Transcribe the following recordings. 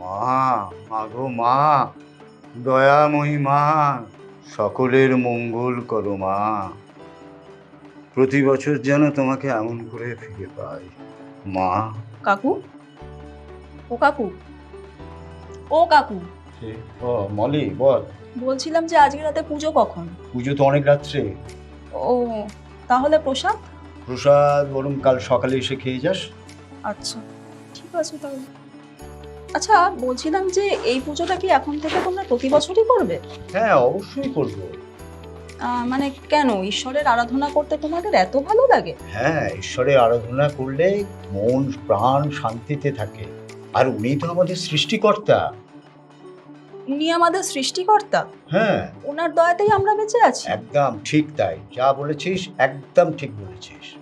মা মাগো মা দয়াময়ী মা সকলের মঙ্গল করো মা। প্রতি বছর যেন তোমাকে এমন করে ফিরে পাই। মা। কাকু? ও কাকু? ও কাকু? ও মলি বল। বলছিলাম যে আজকে রাতে পুজো কখন? পুজো তো অনেক রাত্রে। ও তাহলে প্রসাদ? প্রসাদ বরং কাল সকালে এসে খেয়ে যাস। আচ্ছা ঠিক আছে তাহলে। আচ্ছা বলছিলাম যে এই পুজোটা কি এখন থেকে তোমরা প্রতি বছরই করবে? হ্যাঁ অবশ্যই করব। মানে কেন? ঈশ্বরের আরাধনা করতে তোমাদের এত ভালো লাগে? হ্যাঁ ঈশ্বরের আরাধনা করলে মন প্রাণ শান্তিতে থাকে। আর উনি তো আমাদের সৃষ্টিকর্তা। উনি আমাদের সৃষ্টিকর্তা? হ্যাঁ। ওনার দয়াতেই আমরা বেঁচে আছি। একদম ঠিক তাই। যা বলেছিস একদম ঠিক বলেছিস।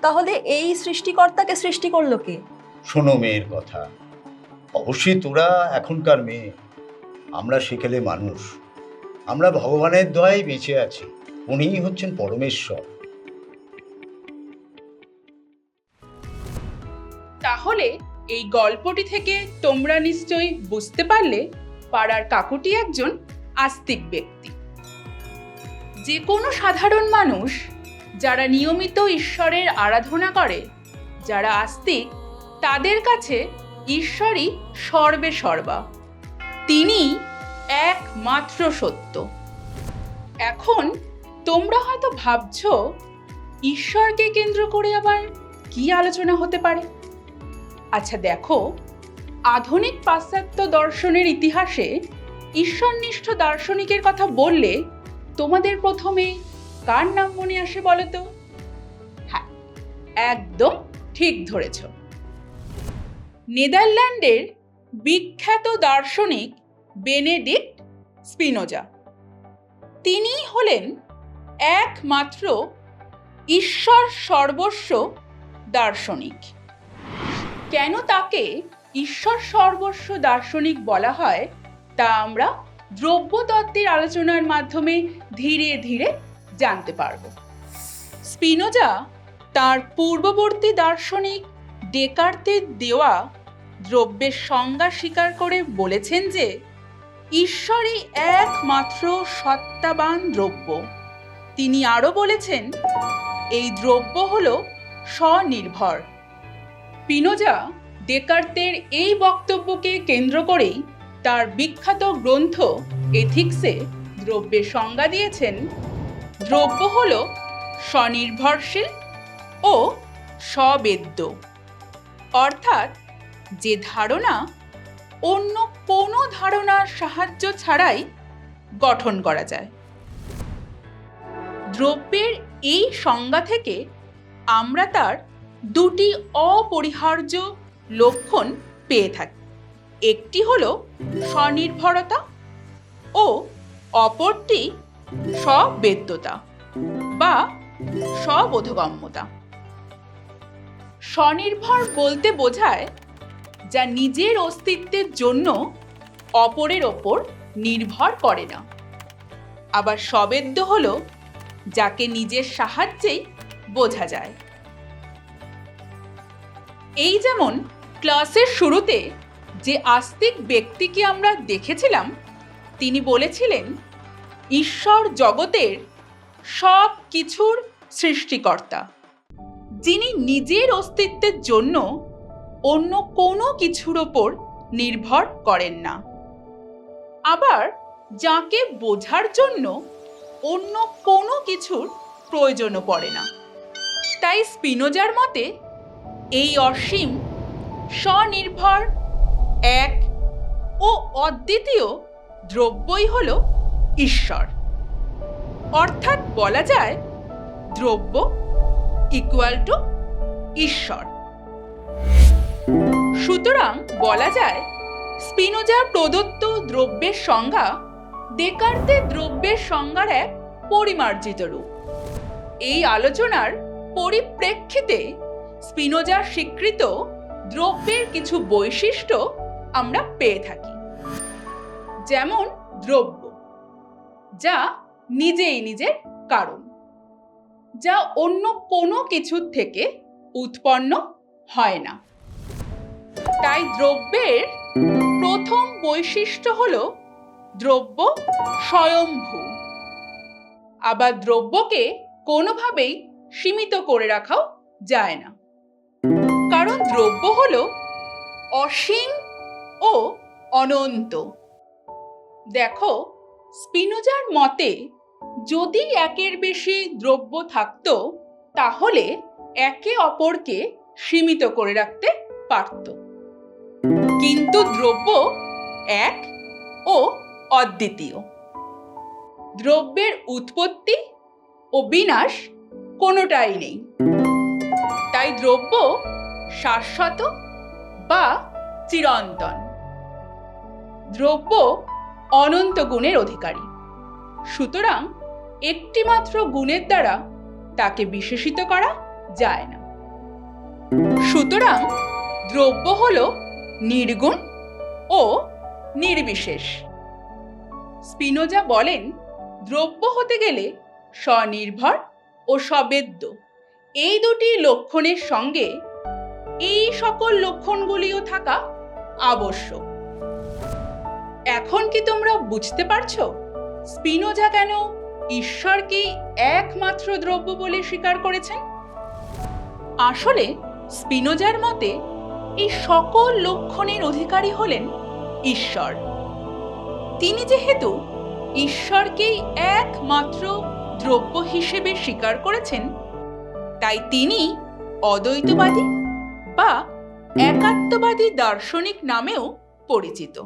তাহলে এই সৃষ্টিকর্তাকে সৃষ্টি করল কে? শোনো মেয়ের কথা। অবশ্যই তোরা এখনকার মেয়ে। আমরা সেকেলে মানুষ। আমরা ভগবানের দয়ায় বেঁচে আছি। উনিই হচ্ছেন পরমেশ্বর। তাহলে এই গল্পটি থেকে তোমরা নিশ্চয়ই বুঝতে পারলে পাড়ার কাকুটি একজন আস্তিক ব্যক্তি। যে কোনো সাধারণ মানুষ যারা নিয়মিত ঈশ্বরের আরাধনা করে, যারা আস্তিক, তাদের কাছে ঈশ্বরই সর্বে সর্বা। তিনি একমাত্র সত্য। এখন তোমরা হয়তো ভাবছ, ঈশ্বরকে কেন্দ্র করে আবার কি আলোচনা হতে পারে? আচ্ছা দেখো, আধুনিক পাশ্চাত্য দর্শনের ইতিহাসে ঈশ্বরনিষ্ঠ দার্শনিকের কথা বললে তোমাদের প্রথমে কার নাম মনে আসে বলো তো? হ্যাঁ একদম ঠিক ধরেছ। নেদারল্যান্ডের বিখ্যাত দার্শনিক বেনেডিক্ট স্পিনোজা। তিনিই হলেন একমাত্র ঈশ্বর সর্বস্ব দার্শনিক। কেন তাকে ঈশ্বর সর্বস্ব দার্শনিক বলা হয় তা আমরা দ্রব্যতত্ত্বের আলোচনার মাধ্যমে ধীরে ধীরে জানতে পারব। স্পিনোজা তার পূর্ববর্তী দার্শনিক ডেকার্তের দেওয়া দ্রব্যের সংজ্ঞা স্বীকার করে বলেছেন যে, ঈশ্বরই একমাত্র সত্তাবান দ্রব্য। তিনি আরও বলেছেন, এই দ্রব্য হল স্বনির্ভর। পিনোজা ডেকার্তের এই বক্তব্যকে কেন্দ্র করেই তার বিখ্যাত গ্রন্থ এথিক্সে দ্রব্যের সংজ্ঞা দিয়েছেন, দ্রব্য হল স্বনির্ভরশীল ও স্ববেদ্য। অর্থাৎ যে ধারণা অন্য কোনো ধারণার সাহায্য ছাড়াই গঠন করা যায়। দ্রব্যের এই সংজ্ঞা থেকে আমরা তার দুটি অপরিহার্য লক্ষণ পেয়ে থাকি। একটি হলো স্বনির্ভরতা ও অপরটি স্ববেদ্যতা বা স্ববোধগম্যতা। স্বনির্ভর বলতে বোঝায় যা নিজের অস্তিত্বের জন্য অপরের ওপর নির্ভর করে না। আবার সবেদ্য হল যাকে নিজের সাহায্যেই বোঝা যায়। এই যেমন ক্লাসের শুরুতে যে আস্তিক ব্যক্তিকে আমরা দেখেছিলাম, তিনি বলেছিলেন, ঈশ্বর জগতের সব কিছুর সৃষ্টিকর্তা। যিনি নিজের অস্তিত্বের জন্য অন্য কোনো কিছুর ওপর নির্ভর করেন না। আবার যাকে বোঝার জন্য অন্য কোনো কিছুর প্রয়োজনও পড়ে না। তাই স্পিনোজার মতে এই অসীম, স্বনির্ভর, এক ও অদ্বিতীয় দ্রব্যই হল ঈশ্বর। অর্থাৎ বলা যায় দ্রব্য ইকুয়াল টু ঈশ্বর। সুতরাং বলা যায় স্পিনোজার প্রদত্ত দ্রব্যের সংজ্ঞা ডেকার্তে দ্রব্যের সংজ্ঞার এক পরিমার্জিত রূপ। এই আলোচনার পরিপ্রেক্ষিতে স্পিনোজার স্বীকৃত দ্রব্যের কিছু বৈশিষ্ট্য আমরা পেয়ে থাকি। যেমন দ্রব্য, যা নিজেই নিজের কারণ। যা অন্য কোনো কিছুর থেকে উৎপন্ন হয় না। তাই দ্রব্যের প্রথম বৈশিষ্ট্য হল দ্রব্য স্বয়ংভূ আবার দ্রব্যকে কোনোভাবেই সীমিত করে রাখাও যায় না। কারণ দ্রব্য হল অসীম ও অনন্ত। দেখো, স্পিনোজার মতে যদি একের বেশি দ্রব্য থাকতো, তাহলে একে অপরকে সীমিত করে রাখতে পারত। কিন্তু দ্রব্য এক ও অদ্বিতীয়। দ্রব্যের উৎপত্তি ও বিনাশ কোনোটাই নেই। তাই দ্রব্য শাশ্বত বা চিরন্তন। দ্রব্য অনন্ত গুণের অধিকারী। সুতরাং একটিমাত্র গুণের দ্বারা তাকে বিশেষিত করা যায় না। সুতরাং দ্রব্য হল নির্গুণ ও নির্বিশেষ। স্পিনোজা বলেন, দ্রব্য হতে গেলে স্বনির্ভর ও সবেদ্য এই দুটি লক্ষণের সঙ্গে এই সকল লক্ষণগুলিও থাকা আবশ্যক। এখন কি তোমরা বুঝতে পারছ? স্পিনোজা কেন? ঈশ্বরকেই একমাত্র দ্রব্য বলে স্বীকার করেছেন? আসলে, স্পিনোজার মতে, এই সকল লক্ষণের অধিকারী হলেন ঈশ্বর। তিনি যেহেতু ঈশ্বরকেই একমাত্র দ্রব্য হিসেবে স্বীকার করেছেন, তাই তিনি অদ্বৈতবাদী বা একাত্মবাদী দার্শনিক নামেও পরিচিত।